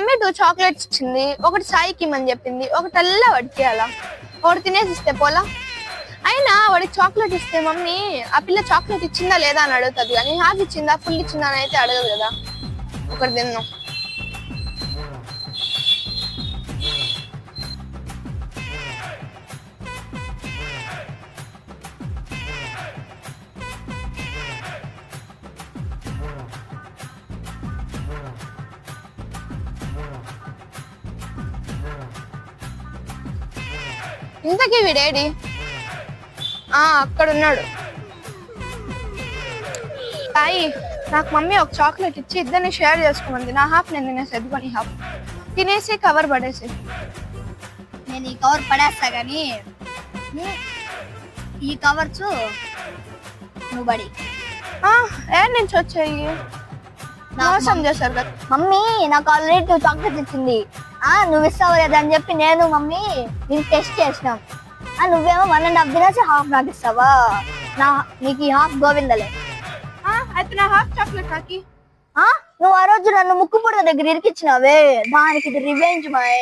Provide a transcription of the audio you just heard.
Mummy two chocolates ఇచ్చింది ఒకటి సాయికి ఇమ్మని చెప్పింది ఒకటి అల్లా వాడికి అలా. ఒకటి తినేసి ఇస్తే పోలా? అయినా వాడికి చాక్లెట్ ఇస్తే మమ్మీ ఆ పిల్ల చాక్లెట్ ఇచ్చిందా లేదా? అని అడుగుతుంది. కానీ హాఫ్ ఇచ్చిందా ఫుల్ ఇచ్చిందా అని అయితే అడగదు కదా. ఒకటి తిన్నాం. ఇంతకీ వీడేడి? ఆ అక్కడ ఉన్నాడు సాయి నాకు మమ్మీ ఒక చాక్లెట్ ఇచ్చి ఇద్దరిని షేర్ చేసుకోమంది. నా హాఫ్ నేను తినేసి ఎదుకొని హాఫ్. తినేసి కవర్ పడేసి. నేను ఈ కవర్ పడేస్తా కానీ ఈ కవర్స్ నువ్వు పడి. ఆ, ఏ నుంచి వచ్చాయి? మోసం చేశారు కదా. మమ్మీ నాకు ఆల్రెడీ టూ చాక్లెట్స్ ఇచ్చింది. నువ్వు ఇస్తావు లేదా అని చెప్పి నేను మమ్మీ నేను టెస్ట్ చేసినాం. ఆ నువ్వేమో వన్ అండ్ హాఫ్ తినేసి హాఫ్ నాకు ఇస్తావా? నా నీకు ఈ హాఫ్ గోవిందలే. అయితే నా హాఫ్ చాక్లెట్ ఆ నువ్వు ఆ రోజు నన్ను ముక్కు పుడక దగ్గర ఇరికిచ్చినావే దానికి రివెంజ్ మాయ్.